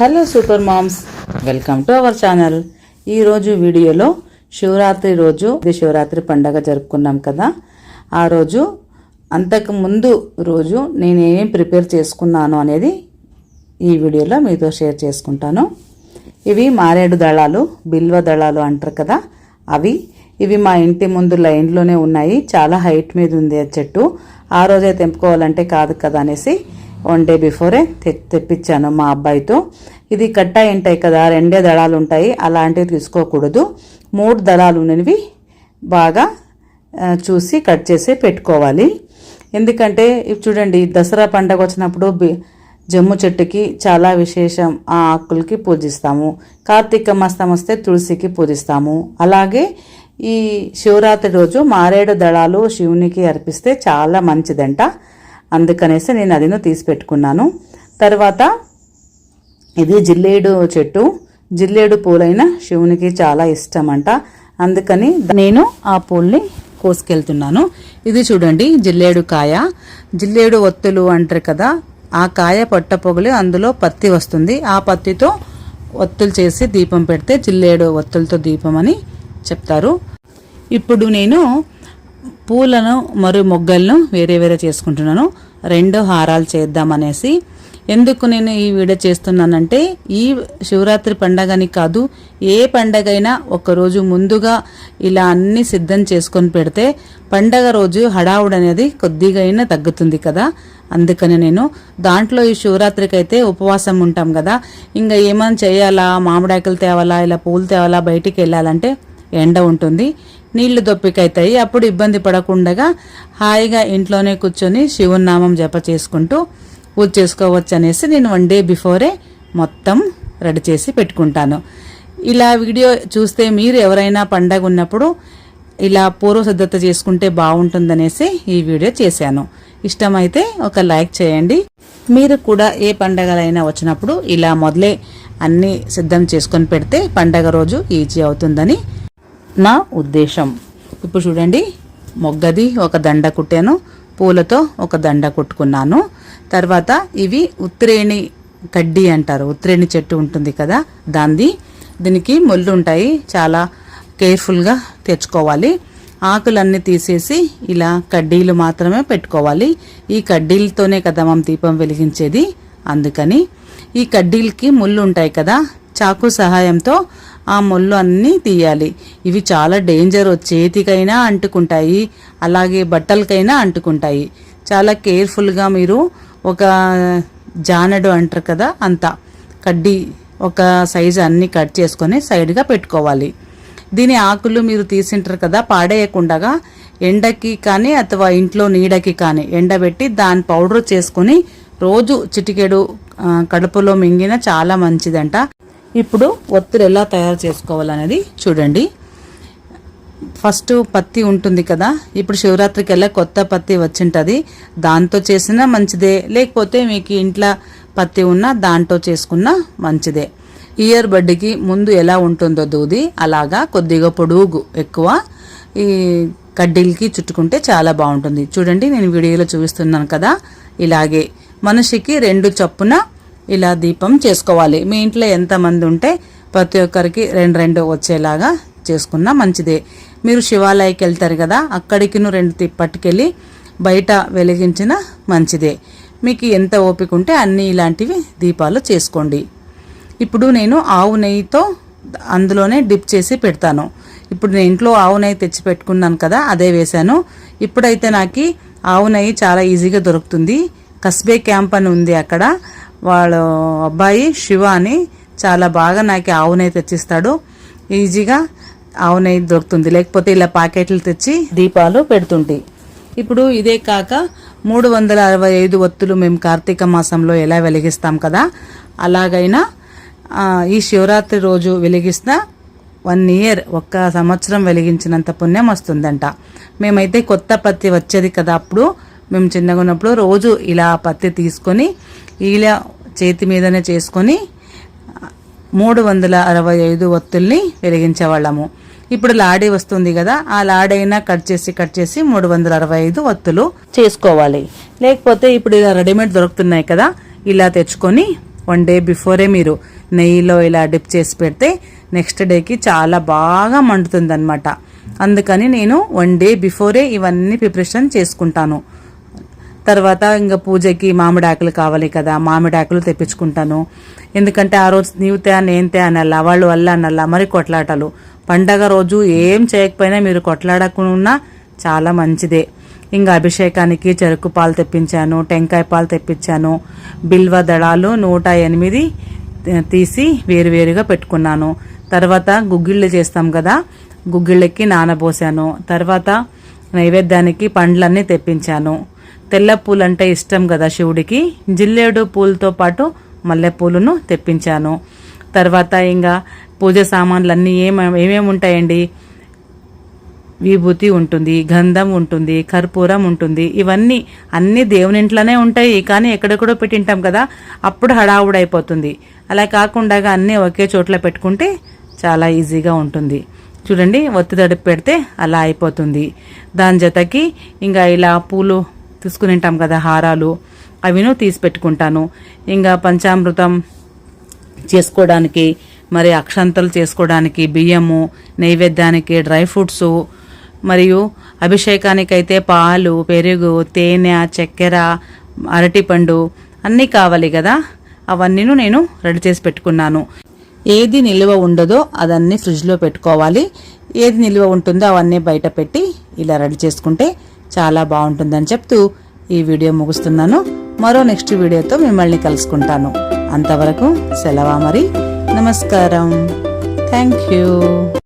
Hello super moms welcome to our channel. ఈరోజు వీడియోలో శివరాత్రి రోజు ఇది శివరాత్రి పండగ జరుపుకున్నాం కదా. ఆ రోజు అంతకు ముందు రోజు నేను ఏం ప్రిపేర్ చేసుకున్నాను అనేది ఈ వీడియోలో మీతో షేర్ చేసుకుంటాను. ఇవి మారేడు దళాలు బిల్వ దళాలు అంటారు కదా. అవి ఇవి మా ఇంటి ముందు లైన్లోనే ఉన్నాయి. చాలా హైట్ మీద ఉంది ఆ చెట్టు. ఆ రోజే తెంపుకోవాలంటే కాదు కదా అనేసి వన్ డే బిఫోరే తె తెప్పించాను మా అబ్బాయితో. ఇది కట్టాయి ఉంటాయి కదా రెండే దళాలు ఉంటాయి అలాంటివి తీసుకోకూడదు. మూడు దళాలు ఉన్నవి బాగా చూసి కట్ చేసి పెట్టుకోవాలి. ఎందుకంటే ఇవి చూడండి దసరా పండగ వచ్చినప్పుడు జమ్ము చెట్టుకి చాలా విశేషం ఆ ఆకులకి పూజిస్తాము. కార్తీక మాసం వస్తే తులసికి పూజిస్తాము. అలాగే ఈ శివరాత్రి రోజు మారేడు దళాలు శివునికి అర్పిస్తే చాలా మంచిదంట. అందుకనేసి నేను అదిను తీసి పెట్టుకున్నాను తర్వాత ఇది జిల్లేడు చెట్టు. జిల్లేడు పూలైన శివునికి చాలా ఇష్టం అంట అందుకని నేను ఆ పూల్ని కోసుకెళ్తున్నాను. ఇది చూడండి జిల్లేడు కాయ. జిల్లేడు ఒత్తులు అంటారు కదా ఆ కాయ పొట్ట పొగలి అందులో పత్తి వస్తుంది. ఆ పత్తితో ఒత్తులు చేసి దీపం పెడితే జిల్లేడు ఒత్తులతో దీపం అని చెప్తారు. ఇప్పుడు నేను పూలను మరియు మొగ్గలను వేరే వేరే చేసుకుంటున్నాను. రెండు హారాలు చేద్దామనేసి. ఎందుకు నేను ఈ వీడియో చేస్తున్నానంటే ఈ శివరాత్రి పండగని కాదు ఏ పండగైనా ఒకరోజు ముందుగా ఇలా అన్ని సిద్ధం చేసుకొని పెడితే పండగ రోజు హడావుడు అనేది కొద్దిగా అయినా తగ్గుతుంది కదా. అందుకని నేను దాంట్లో ఈ శివరాత్రికి అయితే ఉపవాసం ఉంటాం కదా. ఇంకా ఏమైనా చేయాలా? మామిడాకులు తేవాలా? ఇలా పూలు తేవాలా? బయటికి వెళ్ళాలంటే ఎండ ఉంటుంది. నీళ్ళు దొప్పికైతాయి. అప్పుడు ఇబ్బంది పడకుండా హాయిగా ఇంట్లోనే కూర్చొని శివనామం జప చేసుకుంటూ పూజ చేసుకోవచ్చు అనేసి నేను వన్ డే బిఫోరే మొత్తం రెడీ చేసి పెట్టుకుంటాను. ఇలా వీడియో చూస్తే మీరు ఎవరైనా పండగ ఉన్నప్పుడు ఇలా పూర్వ సిద్ధత చేసుకుంటే బాగుంటుందనేసి ఈ వీడియో చేశాను. ఇష్టమైతే ఒక లైక్ చేయండి. మీరు కూడా ఏ పండగలైనా వచ్చినప్పుడు ఇలా మొదలే అన్నీ సిద్ధం చేసుకొని పెడితే పండగ రోజు ఈజీ అవుతుందని నా ఉద్దేశం. ఇప్పుడు చూడండి మొగ్గది ఒక దండ కుట్టాను పూలతో ఒక దండ కుట్టుకున్నాను. తర్వాత ఇవి ఉత్రేణి కడ్డీ అంటారు ఉత్రేణి చెట్టు ఉంటుంది కదా దాంది దీనికి ముళ్ళు ఉంటాయి చాలా కేర్ఫుల్గా తెచ్చుకోవాలి. ఆకులన్నీ తీసేసి ఇలా కడ్డీలు మాత్రమే పెట్టుకోవాలి. ఈ కడ్డీలతోనే కదా మనం దీపం వెలిగించేది అందుకని. ఈ కడ్డీలకి ముళ్ళు ఉంటాయి కదా చాకు సహాయంతో ఆ మొల్లు అన్నీ తీయాలి. ఇవి చాలా డేంజర్ చేతికైనా అంటుకుంటాయి అలాగే బట్టలకైనా అంటుకుంటాయి. చాలా కేర్ఫుల్గా మీరు ఒక జానడు అంటారు కదా అంత. కడ్డీ ఒక సైజు అన్నీ కట్ చేసుకొని సైడ్గా పెట్టుకోవాలి. దీని ఆకులు మీరు తీసింటారు కదా పాడేయకుండా ఎండకి కానీ అథవా ఇంట్లో నీడకి కానీ ఎండబెట్టి దాని పౌడర్ చేసుకొని రోజు చిటికెడు కడుపులో మింగిన చాలా మంచిదంట. ఇప్పుడు ఒత్తులు ఎలా తయారు చేసుకోవాలనేది చూడండి. ఫస్ట్ పత్తి ఉంటుంది కదా ఇప్పుడు శివరాత్రికి వెళ్ళా కొత్త పత్తి వచ్చింటుంది. దాంతో చేసినా మంచిదే లేకపోతే మీకు ఇంట్లో పత్తి ఉన్నా దాంతో చేసుకున్నా మంచిదే. ఇయర్ బడ్కి ముందు ఎలా ఉంటుందో దూది అలాగా కొద్దిగా పొడుగు ఎక్కువ ఈ కడ్డీలకి చుట్టుకుంటే చాలా బాగుంటుంది. చూడండి నేను వీడియోలో చూపిస్తున్నాను కదా ఇలాగే మనిషికి రెండు చొప్పున ఇలా దీపం చేసుకోవాలి. మీ ఇంట్లో ఎంతమంది ఉంటే ప్రతి ఒక్కరికి రెండు రెండు వచ్చేలాగా చేసుకున్నా మంచిదే. మీరు శివాలయకి వెళ్తారు కదా అక్కడికిను రెండు పట్టుకెళ్ళి బయట వెలిగించిన మంచిదే. మీకు ఎంత ఓపిక ఉంటే అన్నీ ఇలాంటివి దీపాలు చేసుకోండి. ఇప్పుడు నేను ఆవు నెయ్యితో అందులోనే డిప్ చేసి పెడతాను. ఇప్పుడు నేను ఇంట్లో ఆవు నెయ్యి తెచ్చి పెట్టుకున్నాను కదా అదే వేశాను. ఇప్పుడైతే నాకు ఆవు నెయ్యి చాలా ఈజీగా దొరుకుతుంది. కస్బే క్యాంప్ అని ఉంది అక్కడ. వాళ్ళ అబ్బాయి శివ అని చాలా బాగా నాకు ఆవు నెయ్యి తెచ్చిస్తాడు. ఈజీగా ఆవు నెయ్యి దొరుకుతుంది. లేకపోతే ఇలా ప్యాకెట్లు తెచ్చి దీపాలు పెడుతుంటాయి ఇప్పుడు ఇదే కాక మూడు వందల అరవై ఐదు ఒత్తులు మేము కార్తీక మాసంలో ఎలా వెలిగిస్తాం కదా? అలాగైనా ఈ శివరాత్రి రోజు వెలిగిస్తా వన్ ఇయర్ ఒక్క సంవత్సరం వెలిగించినంత పుణ్యం వస్తుందంట. మేమైతే కొత్త పత్తి వచ్చేది కదా అప్పుడు మేము చిన్నగా ఉన్నప్పుడు రోజు ఇలా పత్తి తీసుకొని ఇలా చేతి మీదనే చేసుకొని మూడు వందల అరవై ఐదు ఒత్తుల్ని వెలిగించేవాళ్ళము. ఇప్పుడు లాడీ వస్తుంది కదా ఆ లాడైనా కట్ చేసి కట్ చేసి మూడు వందల అరవై ఐదు ఒత్తులు చేసుకోవాలి. లేకపోతే ఇప్పుడు ఇలా రెడీమేడ్ దొరుకుతున్నాయి కదా ఇలా తెచ్చుకొని వన్ డే బిఫోరే మీరు నెయ్యిలో ఇలా డిప్ చేసి పెడితే నెక్స్ట్ డేకి చాలా బాగా మండుతుంది అనమాట అందుకని నేను వన్ డే బిఫోరే ఇవన్నీ ప్రిపరేషన్ చేసుకుంటాను. తర్వాత ఇంకా పూజకి మామిడాకులు కావాలి కదా మామిడాకులు తెప్పించుకుంటాను. ఎందుకంటే ఆ రోజు నీవుతే నేను తే అనల్లా వాళ్ళు వల్ల అనల్లా మరి కొట్లాటలు. పండగ రోజు ఏం చేయకపోయినా మీరు కొట్లాడకుండా చాలా మంచిదే. ఇంకా అభిషేకానికి చెరుకు పాలు తెప్పించాను టెంకాయ పాలు తెప్పించాను బిల్వ దళాలు నూట ఎనిమిది తీసి వేరువేరుగా పెట్టుకున్నాను. తర్వాత గుగ్గిళ్ళు చేస్తాం కదా గుగ్గిళ్ళకి నానబోసాను. తర్వాత నైవేద్యానికి పండ్లన్నీ తెప్పించాను. తెల్ల పూలు అంటే ఇష్టం కదా శివుడికి. జిల్లేడు పూలతో పాటు మల్లెపూలను తెప్పించాను. తర్వాత ఇంకా పూజ సామాన్లన్నీ ఏమ ఏమేమి ఉంటాయండి? విభూతి ఉంటుంది గంధం ఉంటుంది కర్పూరం ఉంటుంది. ఇవన్నీ అన్ని దేవుని ఇంట్లోనే ఉంటాయి. కానీ ఎక్కడెక్కడో పెట్టింటాం కదా. అప్పుడు హడావుడైపోతుంది. అలా కాకుండా అన్నీ ఒకే చోట్ల పెట్టుకుంటే చాలా ఈజీగా ఉంటుంది. చూడండి ఒత్తిదడి పెడితే అలా అయిపోతుంది. దాని జతకి ఇంకా ఇలా పూలు తీసుకుని ఉంటాం కదా హారాలు. అవిను తీసి పెట్టుకుంటాను. ఇంకా పంచామృతం చేసుకోవడానికి మరి అక్షంతలు చేసుకోవడానికి బియ్యము నైవేద్యానికి డ్రై ఫ్రూట్స్ మరియు అభిషేకానికైతే పాలు పెరుగు తేనె చక్కెర అరటిపండు అన్నీ కావాలి కదా. అవన్నీ నేను రెడీ చేసి పెట్టుకున్నాను. ఏది నిల్వ ఉండదో అదన్నీ ఫ్రిడ్జ్లో పెట్టుకోవాలి. ఏది నిల్వ ఉంటుందో అవన్నీ బయట పెట్టి ఇలా రెడీ చేసుకుంటే చాలా బాగుంటుందని చెప్తూ ఈ వీడియో ముగుస్తున్నాను. మరో నెక్స్ట్ వీడియోతో మిమ్మల్ని కలుసుకుంటాను. అంతవరకు సెలవా మరి? నమస్కారం. Thank you.